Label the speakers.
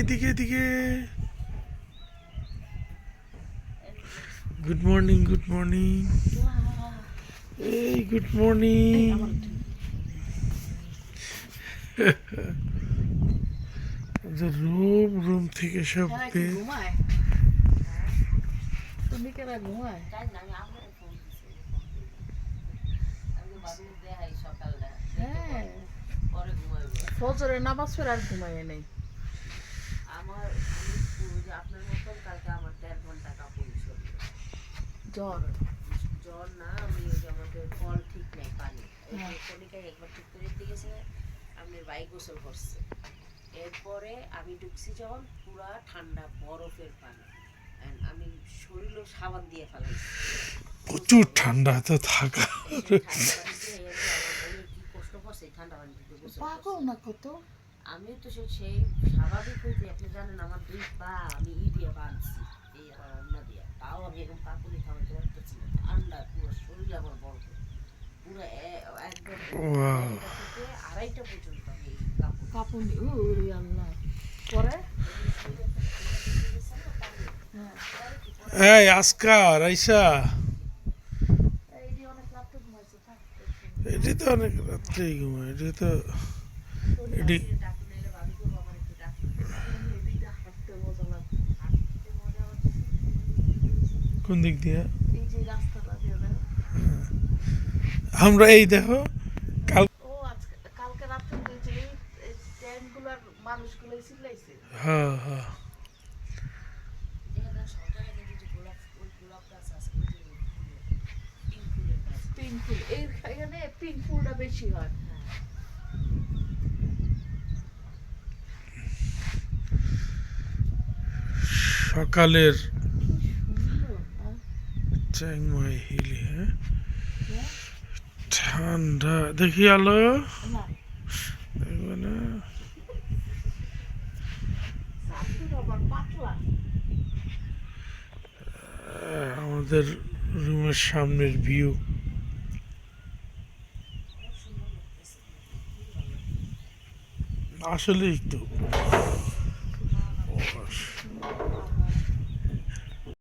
Speaker 1: এদিকে এদিকে। Good morning good morning এই গুড মর্নিং রুম রুম থেকে সব
Speaker 2: ঘুমায়? হ্যাঁ। ফজরে নামাজ পড়ে আর ঘুমায় নেই। জ্বর?
Speaker 3: জ্বর না আমি ওই যে আমাদের কল ঠিক নেই পানি। ওই
Speaker 2: হ্যাঁ।
Speaker 3: কলিকায় একবার ঠিক করে দিতে গেছে আপনার বাইক গোসল করছে। এরপরে আমি ঢুকছি যখন পুরা ঠান্ডা বরফের পানি। আমি শরীরও সাবান দিয়ে ফেলাইছি।
Speaker 1: প্রচুর ঠান্ডা তো থাকা।
Speaker 2: পাগল
Speaker 3: করছে।
Speaker 2: না কত?
Speaker 3: আমি তো সে সেই স্বাভাবিক হইতে আপনি জানেন আমার দুই পা আমি ই দিয়ে বাঁধছি এই আমার অন্য দিয়ে। তাও আমি এরকম কাকুলি খাওয়াতে পারতেছি না ঠান্ডা পুরো শরীর আমার বরফ পুরো একদম থেকে আড়াইটা পর্যন্ত আমি
Speaker 2: কাপুনি উই আল্লাহ। পরে? হ্যাঁ
Speaker 1: এই আজকার আইসা। এটি তো অনেক রাত্রেই ঘুমায় এটি তো এটি কোন দিক দিয়ে?
Speaker 2: এই যে রাস্তাটা দিয়ে দেখ
Speaker 1: আমরা এই দেখো, কাল
Speaker 2: কালকে যে এই এই মানুষগুলো
Speaker 1: হ্যাঁ হ্যাঁ
Speaker 2: এই এখানে পিঙ্ক ফুলটা বেশি হয়।
Speaker 1: সকালের
Speaker 2: হ্যাঁ?
Speaker 1: ঠান্ডা। দেখি আলো। আমাদের রুমের সামনের ভিউ। আসলে একটু